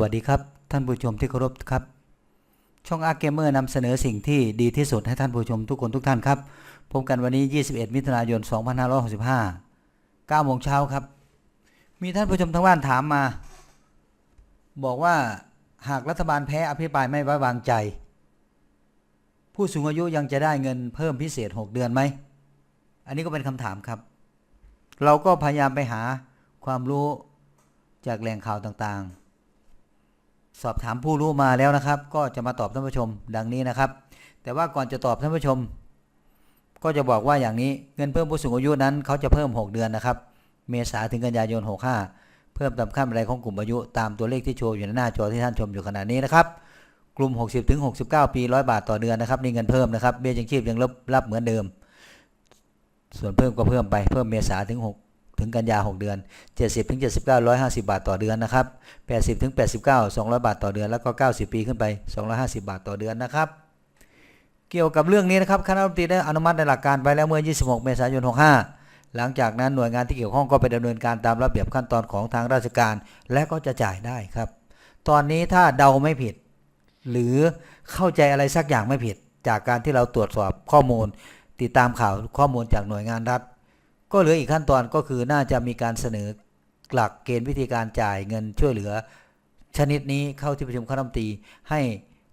วัสดีครับ ท่านผู้ชมที่เคารพครับ ช่องอาร์เกมเมอร์นำเสนอสิ่งที่ดีที่สุดให้ท่านผู้ชมทุกคนทุกท่านครับ พบกันวันนี้ 21 มิถุนายน 2565 9โมงเช้าครับ มีท่านผู้ชมทางบ้านถามมา บอกว่าหากรัฐบาลแพ้อภิปรายไม่ไว้วางใจ ผู้สูงอายุยังจะได้เงินเพิ่มพิเศษ 6 เดือนไหม อันนี้ก็เป็นคำถามครับ เราก็พยายามไปหาความรู้จากแหล่งข่าวต่างๆ สอบถามผู้รู้มาแล้วนะครับ ก็จะมาตอบท่านผู้ชมดังนี้นะครับ แต่ว่าก่อนจะตอบท่านผู้ชม ก็จะบอกว่าอย่างนี้เงินเพิ่มผู้สูงอายุนั้นเขาจะเพิ่ม 6 เดือนนะครับ เมษาถึงกันยายน 65 เพิ่มตามขั้นบันไดของกลุ่มอายุ ตามตัวเลขที่โชว์อยู่ในหน้าจอที่ท่านชมอยู่ขณะนี้นะครับกลุ่ม 60ถึง69 ปี 100 บาทต่อเดือนนะครับนี่เงินเพิ่มนะครับเบี้ยยังชีพยังรับรับเหมือนเดิม ส่วนเพิ่มก็เพิ่มไปเพิ่มเมษาถึง6 ถึงกันยา 6 เดือน 70ถึง79 150 บาทต่อเดือนนะครับ80ถึง89 200 บาทต่อเดือน แล้วก็ 90 ปีขึ้นไป 250 บาทต่อเดือนนะครับ เกี่ยวกับเรื่องนี้นะครับคณะรัฐมนตรีได้อนุมัติในหลักการไปแล้วเมื่อ 26 เมษายน 65 หลังจากนั้นหน่วยงานที่เกี่ยวข้องก็ไปดำเนินการตามระเบียบขั้นตอนของทางราชการ และก็จะจ่ายได้ครับ ตอนนี้ถ้าเดาไม่ผิด หรือเข้าใจอะไรสักอย่างไม่ผิด จากการที่เราตรวจสอบข้อมูล ติดตามข่าวข้อมูลจากหน่วยงานรัฐ ก็เหลืออีกขั้นตอนก็คือน่าจะมีการเสนอหลักเกณฑ์วิธีการจ่ายเงินช่วยเหลือ ชนิดนี้เข้าที่ประชุมคณะรัฐมนตรีให้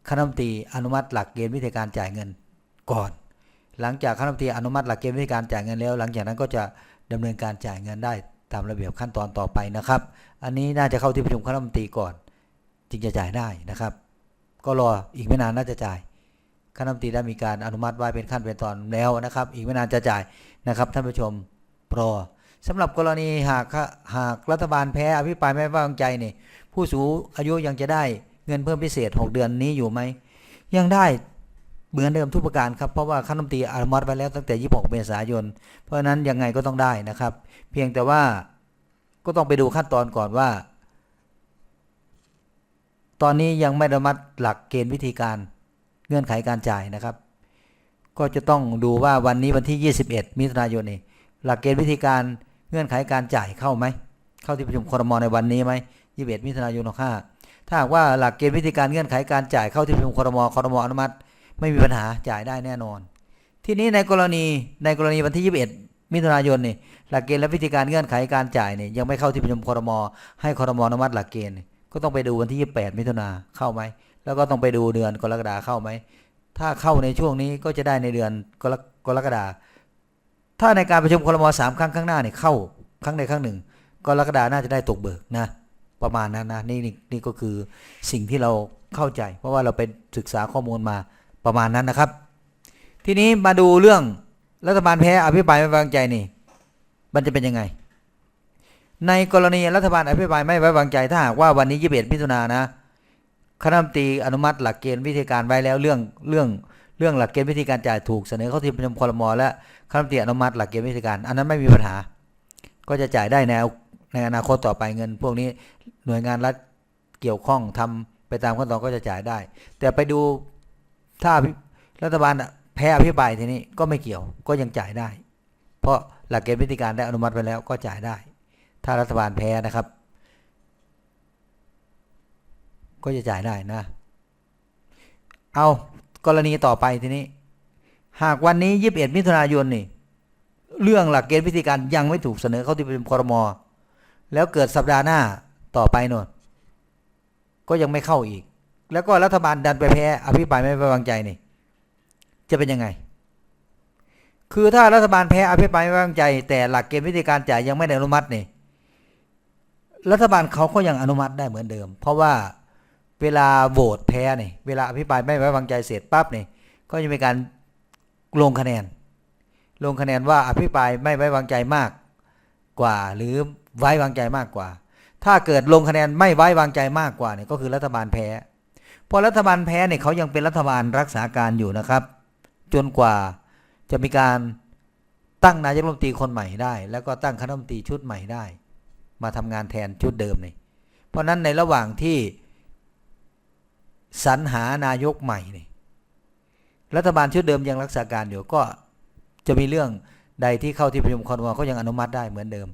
คณะรัฐมนตรีอนุมัติหลักเกณฑ์วิธีการจ่ายเงินก่อน หลังจากคณะรัฐมนตรีอนุมัติหลักเกณฑ์วิธีการจ่ายเงินแล้ว หลังจากนั้นก็จะดำเนินการจ่ายเงินได้ตามระเบียบขั้นตอนต่อไปนะครับ อันนี้น่าจะเข้าที่ประชุมคณะรัฐมนตรีก่อน จึงจะจ่ายได้นะครับ ก็รออีกไม่นานน่าจะจ่ายคณะรัฐมนตรีได้มีการอนุมัติไว้เป็นขั้นเป็นตอนแล้วนะครับ อีกไม่นานจะจ่ายนะครับท่านผู้ชม รอสำหรับกรณีหากหากรัฐบาลแพ้อภิปรายไม่ไว้วางใจนี่ผู้สูงอายุยังจะได้เงินเพิ่มพิเศษ 6 เดือนนี้อยู่ไหม ยังได้เหมือนเดิมทุกประการครับ เพราะว่าคณะรัฐมนตรีอนุมัติไว้แล้วตั้งแต่ 26 เมษายน เพราะฉะนั้นยังไงก็ต้องได้นะครับ เพียงแต่ว่าก็ต้องไปดูขั้นตอนก่อนว่า ตอนนี้ยังไม่อนุมัติหลักเกณฑ์วิธีการเงื่อนไขการจ่ายนะครับ ก็จะต้องดูว่าวันนี้วันที่ 21 มิถุนายนนี่ หลักเกณฑ์วิธีการเงื่อนไขการจ่ายเข้าไหม เข้าที่ประชุมครมในวันนี้ไหม21มิถุนายน65ถ้าหากว่าหลักเกณฑ์วิธีการเงื่อนไขการจ่ายเข้าที่ประชุมครมครมอนุมัติ ไม่มีปัญหาจ่ายได้แน่นอน ทีนี้ในกรณีในกรณีวันที่21มิถุนายนนี่หลักเกณฑ์และวิธีการเงื่อนไขการจ่ายนี่ยังไม่เข้าที่ประชุมครมให้ครมอนุมัติหลักเกณฑ์ก็ต้องไปดูวันที่ 28 มิถุนาเข้าไหม แล้วก็ต้องไปดูเดือนกรกฎาเข้าไหม ถ้าเข้าในช่วงนี้ก็จะได้ในเดือนกรกฎา ถ้าในการประชุมครมสามครั้งข้างหน้าเนี่ยเข้าครั้งใดครั้งหนึ่งกรกฎาน่าจะได้ตกเบิกนะประมาณนั้นนะนี่นี่นี่ก็คือสิ่งที่เราเข้าใจ เพราะว่าเราไปศึกษาข้อมูลมาประมาณนั้นนะครับ ทีนี้มาดูเรื่องรัฐบาลแพ้อภิปรายไม่ไว้วางใจนี่ มันจะเป็นยังไง ในกรณีรัฐบาลอภิปรายไม่ไว้วางใจ ถ้าหากว่าวันนี้21มิถุนายนนะคณะมนตรีอนุมัติหลักเกณฑ์วิธีการไว้แล้วเรื่องเรื่อง เรื่องหลักเกณฑ์วิธีการจ่ายถูกเสนอเข้าที่ประชุมครมและคณะรัฐมนตรีอนุมัติหลักเกณฑ์วิธีการ อันนั้นไม่มีปัญหา ก็จะจ่ายได้ในในอนาคตต่อไปเงิน พวกนี้หน่วยงานรัฐเกี่ยวข้องทำไปตามขั้นตอนก็จะจ่ายได้ แต่ไปดูถ้ารัฐบาลแพ้อภิปรายทีนี้ก็ไม่เกี่ยวก็ยังจ่ายได้ เพราะหลักเกณฑ์วิธีการได้อนุมัติไปแล้วก็จ่ายได้ ถ้ารัฐบาลแพ้นะครับ ก็จะจ่ายได้นะ เอา กรณีต่อไปทีนี้ หากวันนี้21มิถุนายนนี่ เรื่องหลักเกณฑ์วิธีการยังไม่ถูกเสนอเข้าที่ประชุมครม แล้วเกิดสัปดาห์หน้าต่อไปนนก็ยังไม่เข้าอีก แล้วก็รัฐบาลดันไปแพ้ อภิปรายไม่ไว้วางใจนี่ จะเป็นยังไง คือถ้ารัฐบาลแพ้อภิปรายไม่ไว้วางใจ แต่หลักเกณฑ์วิธีการจ่ายยังไม่ได้อนุมัตินี่รัฐบาลเขาก็ยังอนุมัติได้เหมือนเดิม เพราะว่า เวลาโหวตแพ้เนี่ยเวลาอภิปรายไม่ไว้วางใจเสร็จปั๊บเนี่ยก็จะมีการลงคะแนน ลงคะแนนว่าอภิปรายไม่ไว้วางใจมากกว่า หรือไว้วางใจมากกว่า ถ้าเกิดลงคะแนนไม่ไว้วางใจมากกว่าเนี่ยก็คือรัฐบาลแพ้พอรัฐบาลแพ้เนี่ยเขายังเป็นรัฐบาลรักษาการอยู่นะครับ จนกว่าจะมีการตั้งนายกรัฐมนตรีคนใหม่ได้ แล้วก็ตั้งคณะรัฐมนตรีชุดใหม่ได้ มาทำงานแทนชุดเดิมเนี่ยเพราะนั้นในระหว่างที่ สรรหานายกใหม่นี่รัฐบาลชุดเดิมยังรักษาการอยู่ก็จะมีเรื่องใดที่เข้าที่ประชุมครมก็ยังอนุมัติได้เหมือนเดิม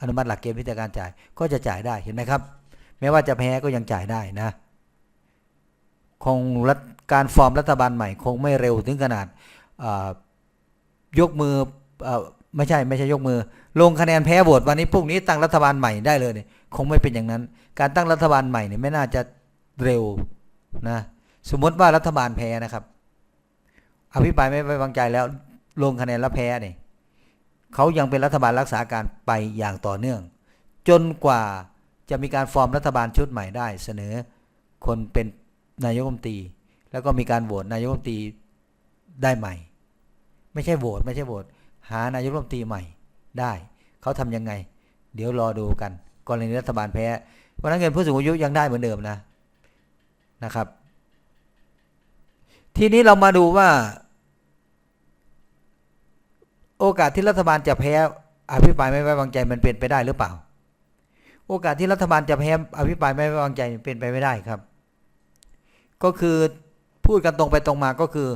อนุมัติหลักเกณฑ์วิธีกาจ่ายก็จะจ่ายได้เห็นไหมครับ แม้ว่าจะแพ้ก็ยังจ่ายได้นะคงรัฐการฟอร์มรัฐบาลใหม่ คงไม่เร็วถึงขนาดยกมือเออไม่ใช่ไม่ใช่ยกมือ ลงคะแนนแพ้โหวตวันนี้พรุ่งนี้ตั้งรัฐบาลใหม่ได้เลยเนี่ยคงไม่เป็นอย่างนั้น การตั้งรัฐบาลใหม่เนี่ยไม่น่าจะเร็ว นะสมมติว่ารัฐบาลแพ้นะครับ อภิปรายไม่ไว้วางใจแล้วลงคะแนนแล้วแพ้เนี่ยเขายังเป็นรัฐบาลรักษาการไปอย่างต่อเนื่อง จนกว่าจะมีการฟอร์มรัฐบาลชุดใหม่ได้ เสนอคนเป็นนายกรัฐมนตรี แล้วก็มีการโหวตนายกรัฐมนตรีได้ใหม่ ไม่ใช่โหวตไม่ใช่โหวตหานายกรัฐมนตรีใหม่ได้ เขาทำยังไง เดี๋ยวรอดูกันกรณีรัฐบาลแพ้เพราะนั้นเงินผู้สูงอายุยังได้เหมือนเดิมนะ นะครับ ทีนี้เรามาดูว่า โอกาสที่รัฐบาลจะแพ้อภิปรายไม่ไว้วางใจมันเป็นไปได้หรือเปล่า โอกาสที่รัฐบาลจะแพ้อภิปรายไม่ไว้วางใจเป็นไปไม่ได้ครับ ก็คือพูดกันตรงไปตรงมาก็คือ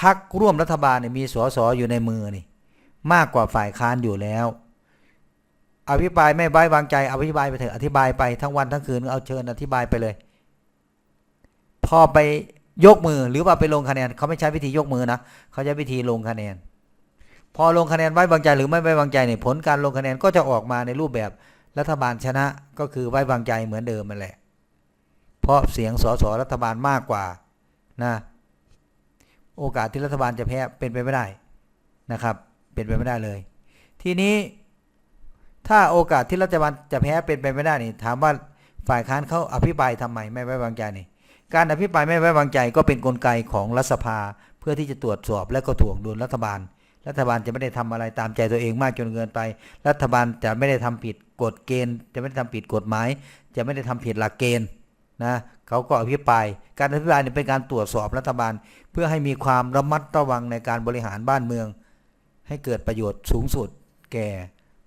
พักร่วมรัฐบาลเนี่ยมีสสอยู่ในมือนี่ มากกว่าฝ่ายค้านอยู่แล้ว อภิปรายไม่ไว้วางใจอภิปรายไปเถอะอธิบายไปทั้งวันทั้งคืนเอาเชิญอธิบายไปเลย พอไปยกมือหรือว่าไปลงคะแนนเขาไม่ใช้วิธียกมือนะเขาใช้วิธีลงคะแนน พอลงคะแนนไว้วางใจหรือไม่ไว้วางใจเนี่ยผลการลงคะแนนก็จะออกมาในรูปแบบรัฐบาลชนะก็คือไว้วางใจเหมือนเดิมมันแหละ เพราะเสียงสสรัฐบาลมากกว่านะโอกาสที่รัฐบาลจะแพ้เป็นไปไม่ได้นะครับ เป็นไปไม่ได้เลย ทีนี้ถ้าโอกาสที่รัฐบาลจะแพ้เป็นไปไม่ได้นี่ถามว่าฝ่ายค้านเขาอภิปรายทำไมไม่ไว้วางใจนี่ การอภิปรายไม่ไว้วางใจก็เป็นนกลไกของรัฐสภา เพื่อที่จะตรวจสอบและก็ถ่วงดุลรัฐบาล รัฐบาลจะไม่ได้ทำอะไรตามใจตัวเองมากจนเกินไป รัฐบาลจะไม่ได้ทำผิดกฎเกณฑ์ จะไม่ได้ทำผิดกฎหมาย จะไม่ได้ทำผิดหลักเกณฑ์นะเขาก็อภิปราย การอภิปรายเป็นการตรวจสอบรัฐบาล เพื่อให้มีความระมัดระวังในการบริหารบ้านเมือง ให้เกิดประโยชน์สูงสุดแก่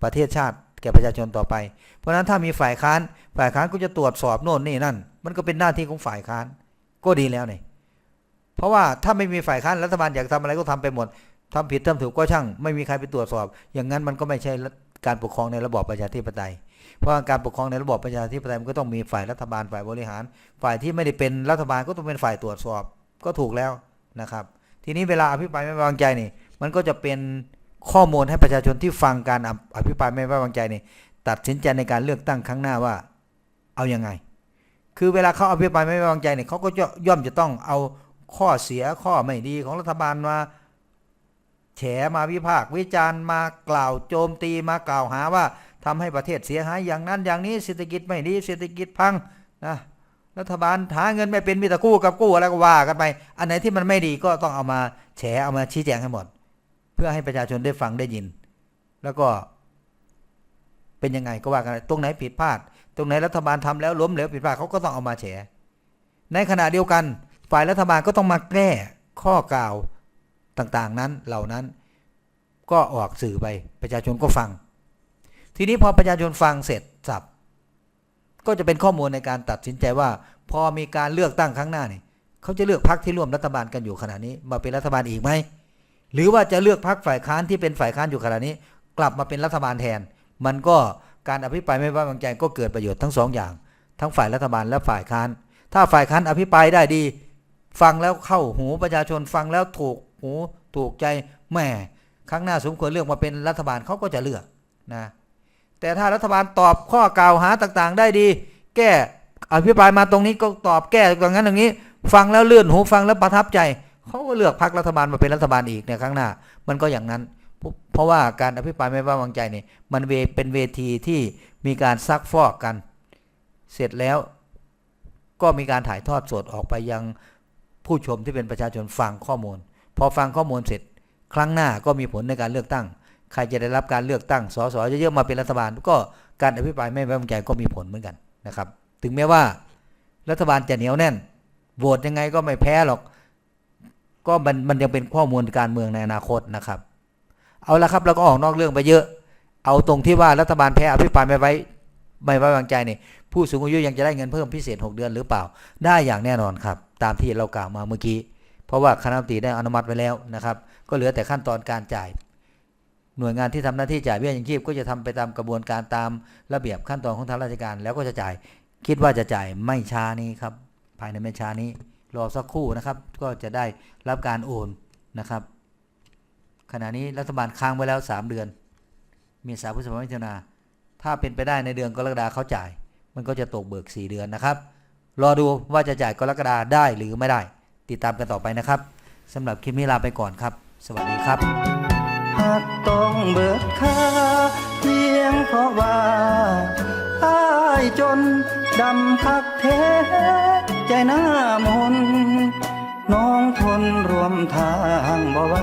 ประเทศชาติ แก่ประชาชนต่อไป เพราะนั้นถ้ามีฝ่ายค้าน ฝ่ายค้านก็จะตรวจสอบโน่นนี่นั่น มันก็เป็นหน้าที่ของฝ่ายค้านก็ดีแล้วนี่เพราะว่าถ้าไม่มีฝ่ายค้านรัฐบาลอยากทำอะไรก็ทำไปหมดทำผิดทำถูกก็ช่าง ไม่มีใครไปตรวจสอบ อย่างนั้นมันก็ไม่ใช่การปกครองในระบอบประชาธิปไตย เพราะการปกครองในระบอบประชาธิปไตยมันก็ต้องมีฝ่ายรัฐบาลฝ่ายบริหาร ฝ่ายที่ไม่ได้เป็นรัฐบาลก็ต้องเป็นฝ่ายตรวจสอบก็ถูกแล้วนะครับ ทีนี้เวลาอภิปรายไม่ไว้วางใจนี่ มันก็จะเป็น ข้อมูลให้ประชาชนที่ฟังการออภิปรายไม่ไว้วางใจนี่ตัดสินใจในการเลือกตั้งครั้งหน้าว่าเอายังไง คือเวลาเขาอภิปรายไม่ไว้วางใจเนี่ยเขาก็จะย่อมจะต้องเอาข้อเสียข้อไม่ดีของรัฐบาลมาแฉมาวิพากษ์วิจารณ์มากล่าวโจมตีมากล่าวหาว่าทำให้ประเทศเสียหายอย่างนั้นอย่างนี้เศรษฐกิจไม่ดีเศรษฐกิจพังนะรัฐบาลหาเงินไม่เป็นมีแต่กู้กับกู้อะไรก็ว่ากันไป อันไหนที่มันไม่ดีก็ต้องเอามาแฉเอามาชี้แจงให้หมด พื่อให้ประชาชนได้ฟังได้ยิน แล้วก็เป็นยังไงก็ว่ากันตรงไหนผิดพลาด ตรงไหนรัฐบาลทำแล้วล้มเหลวผิดพลาดเขาก็ต้องเอามาแฉในขณะเดียวกัน ฝ่ายรัฐบาลก็ต้องมาแก้ข้อกล่าวต่างๆนั้นเหล่านั้นก็ออกสื่อไปประชาชนก็ฟัง ทีนี้พอประชาชนฟังเสร็จสับ ก็จะเป็นข้อมูลในการตัดสินใจว่า พอมีการเลือกตั้งครั้งหน้านี่เขาจะเลือกพรรคที่ร่วมรัฐบาลกันอยู่ขณะนี้ มาเป็นรัฐบาลอีกไหม หรือว่าจะเลือกพรรคฝ่ายค้านที่เป็นฝ่ายค้านอยู่ขณะนี้ กลับมาเป็นรัฐบาลแทน มันก็การอภิปรายไม่ไว้วางใจก็เกิดประโยชน์ทั้งสองอย่าง ทั้งฝ่ายรัฐบาลและฝ่ายค้าน ถ้าฝ่ายค้านอภิปรายได้ดี ฟังแล้วเข้าหูประชาชนฟังแล้วถูกหูถูกใจแหมครั้งหน้าสมควรเลือกมาเป็นรัฐบาลเขาก็จะเลือกนะแต่ถ้ารัฐบาลตอบข้อกล่าวหาต่างๆ ได้ดี แก้อภิปรายมาตรงนี้ก็ตอบแก้ตรงนั้นตรงนี้ ฟังแล้วเลื่อนหูฟังแล้วประทับใจ เขาก็เลือกพรรครัฐบาลมาเป็นรัฐบาลอีกในครั้งหน้า มันก็อย่างนั้น เพราะว่าการอภิปรายไม่ไว้วางใจนี่มันเวเป็นเวทีที่มีการซักฟอกกัน เสร็จแล้วก็มีการถ่ายทอดสดออกไปยังผู้ชมที่เป็นประชาชนฟังข้อมูล พอฟังข้อมูลเสร็จ ครั้งหน้าก็มีผลในการเลือกตั้ง ใครจะได้รับการเลือกตั้งสสเยอะๆมาเป็นรัฐบาล ก็การอภิปรายไม่ไว้วางใจก็มีผลเหมือนกันนะครับ ถึงแม้ว่า รัฐบาลจะเหนียวแน่นโหวตยังไงก็ไม่แพ้หรอก ก็มันมันยังเป็นข้อมูลการเมืองในอนาคตนะครับ เอาละครับเราก็ออกนอกเรื่องไปเยอะ เอาตรงที่ว่ารัฐบาลแพ้อภิปรายไม่ไว้ไม่ไว้วางใจนี่ผู้สูงอายุยังจะได้เงินเพิ่มพิเศษ 6 เดือนหรือเปล่า ได้อย่างแน่นอนครับ ตามที่เรากล่าวมาเมื่อกี้ เพราะว่าคณะรัฐมนตรีได้อนุมัติไว้แล้วนะครับ ก็เหลือแต่ขั้นตอนการจ่าย หน่วยงานที่ทำหน้าที่จ่ายเบี้ยยังชีพก็จะทำไปตามกระบวนการตามระเบียบขั้นตอนของทางราชการ แล้วก็จะจ่าย คิดว่าจะจ่ายไม่ช้านี้ครับ ภายในไม่ช้านี้ รอสักครู่นะครับ ก็จะได้รับการโอนนะครับ ขณะนี้รัฐบาลค้างไว้แล้ว 3 เดือน มีสาพฤษภามิถุนาถ้าเป็นไปได้ในเดือนกรกฎาเขาจ่าย มันก็จะตกเบิก 4 เดือนนะครับ รอดูว่าจะจ่ายกรกฎาได้หรือไม่ได้ ติดตามกันต่อไปนะครับสำหรับคลิปนี้ลาไปก่อนครับ สวัสดีครับ หากต้องเบิดค่าเพียงเพราะว่าอ้ายจนดำคักเท ใจหน้ามน น้องทนรวมทางบ่ไหว